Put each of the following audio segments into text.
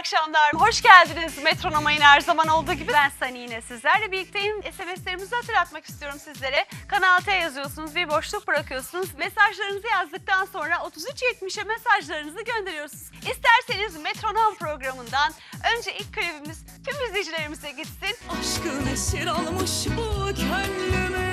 akşamlar. Hoş geldiniz Metronomay'ın her zaman olduğu gibi. Ben Sani yine sizlerle birlikteyim. SMS'lerimizi hatırlatmak istiyorum sizlere. Kanal T yazıyorsunuz, bir boşluk bırakıyorsunuz. Mesajlarınızı yazdıktan sonra 3370'e mesajlarınızı gönderiyorsunuz. İsterseniz Metronom programından önce ilk klibimiz tüm izleyicilerimize gitsin. Aşkın esir almış bu gönlümü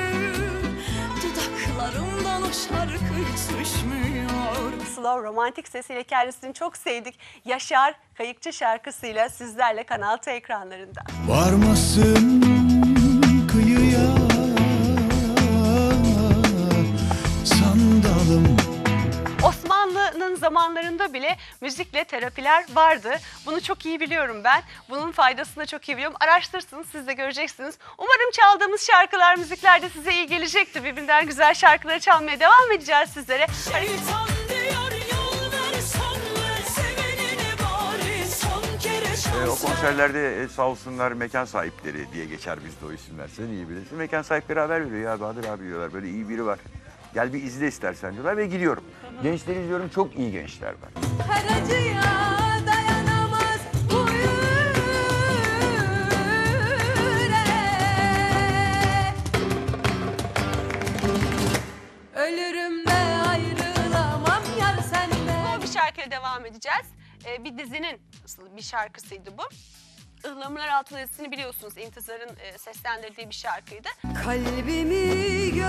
Dudaklarımdan o şarkı hiç düşmüyor Slow romantik sesiyle kendisini çok sevdik. Yaşar Kayıkçı şarkısıyla sizlerle Kanal T ekranlarında. Varmasın zamanlarında bile müzikle terapiler vardı. Bunu çok iyi biliyorum ben. Bunun faydasını da çok iyi biliyorum. Araştırsınız siz de göreceksiniz. Umarım çaldığımız şarkılar, müzikler de size iyi gelecektir. Birbirinden güzel şarkıları çalmaya devam edeceğiz sizlere. Şeytan diyor yol ver son ver Sevenine bari son kere şans E, o konserlerde e, sağ olsunlar mekan sahipleri diye geçer bizde o isimler. Sen iyi bilirsin. Mekan sahipleri haber veriyor ya Bahadır abi diyorlar. Böyle iyi biri var. Gel bir izle istersen diyorlar ve gidiyorum. Gençleri izliyorum. Çok iyi gençler var. Dayanamaz bu yürek Ölürüm de ayrılamam yar senden Bu bir şarkıyla devam edeceğiz. Ee, bir dizinin bir şarkısıydı bu. Ihlamurlar Altı dizisini biliyorsunuz. İntizar'ın e, seslendirdiği bir şarkıydı. Kalbimi gömdüm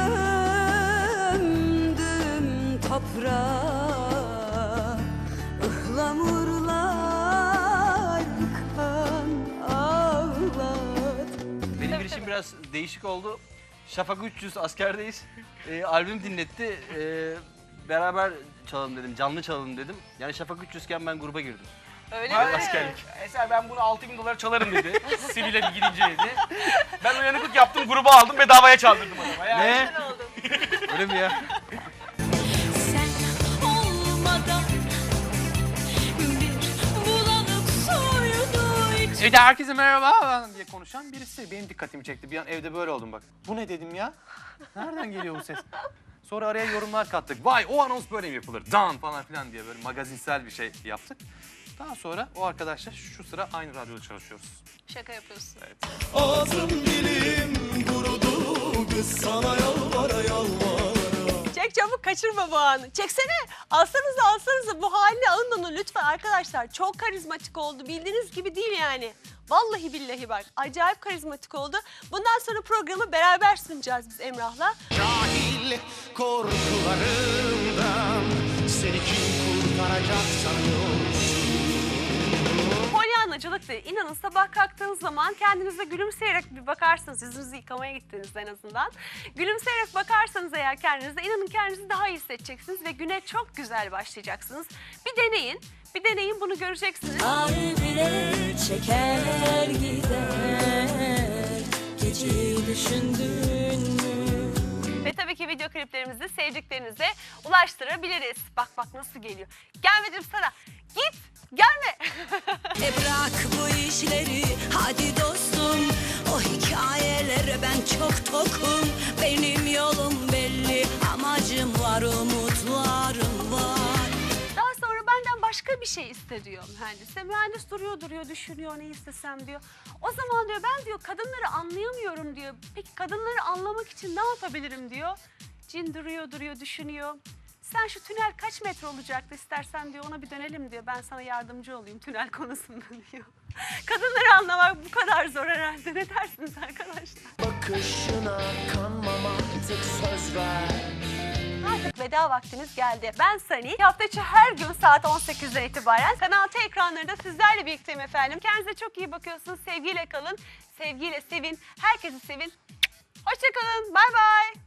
toprağa Ihlamurlar kan ağlat Benim girişim biraz değişik oldu. Şafak 300 askerdeyiz. Ee, albüm dinletti. Ee, beraber çalalım dedim, canlı çalalım dedim. Yani Şafak 300 iken ben gruba girdim. Öyle mi? askerlik. Eser ben bunu 6000 dolar çalarım dedi. Sivile bir gidince dedi. Ben uyanıklık yaptım, gruba aldım, bedavaya çaldırdım adama. Ne? Öyle mi ya? İç Evde herkese merhaba falan diye konuşan birisi benim dikkatimi çekti. Bir an evde böyle oldum bak. Bu ne dedim ya? Nereden geliyor bu ses? Sonra araya yorumlar kattık. Vay o anons böyle mi yapılır? Dan falan filan diye böyle magazinsel bir şey yaptık. Daha sonra o arkadaşla şu sıra aynı radyoda çalışıyoruz. Şaka yapıyorsun. Ağzım dilim kurudu Kız sana yalvara yalvara Çek çabuk kaçırma bu anı. Çeksene. Alsanıza alsanıza bu haline alın onu lütfen arkadaşlar. Çok karizmatik oldu. Bildiğiniz gibi değil yani. Vallahi billahi bak. Acayip karizmatik oldu. Bundan sonra programı beraber sunacağız biz Emrah'la. Cahil korkularımdan Seni kim kurtaracak sanıyorsun Değil. İnanın sabah kalktığınız zaman kendinize gülümseyerek bir bakarsınız. Yüzünüzü yıkamaya gittiğinizde en azından. Gülümseyerek bakarsanız eğer kendinize inanın kendinizi daha iyi hissedeceksiniz ve güne çok güzel başlayacaksınız. Bir deneyin. Bir deneyin bunu göreceksiniz. Ay bile çeker gider Geceyi düşündün mü? Ve tabii ki video kliplerimizi sevdiklerinize ulaştırabiliriz. Bak bak nasıl geliyor. Gelmedim sana. Git. Gelme. E bırak bu işleri hadi dostum O hikayelere ben çok tokum Benim yolum belli amacım var umutlarım var Daha sonra benden başka bir şey iste diyor mühendise. Mühendis duruyor duruyor düşünüyor ne istesem diyor. O zaman diyor ben diyor kadınları anlayamıyorum diyor. Peki kadınları anlamak için ne yapabilirim diyor. Cin duruyor duruyor düşünüyor. Sen şu tünel kaç metre olacaktı istersen diyor ona bir dönelim diyor. Ben sana yardımcı olayım tünel konusunda diyor. Kadınları anlamak bu kadar zor herhalde. Ne dersiniz arkadaşlar? Bakışına kanmam artık söz ver Artık veda vaktiniz geldi. Ben Sani. Hafta içi her gün saat 18'den itibaren Kanal T ekranlarında sizlerle birlikteyim efendim. Kendinize çok iyi bakıyorsunuz. Sevgiyle kalın. Sevgiyle sevin. Herkesi sevin. Hoşçakalın. Bay bay.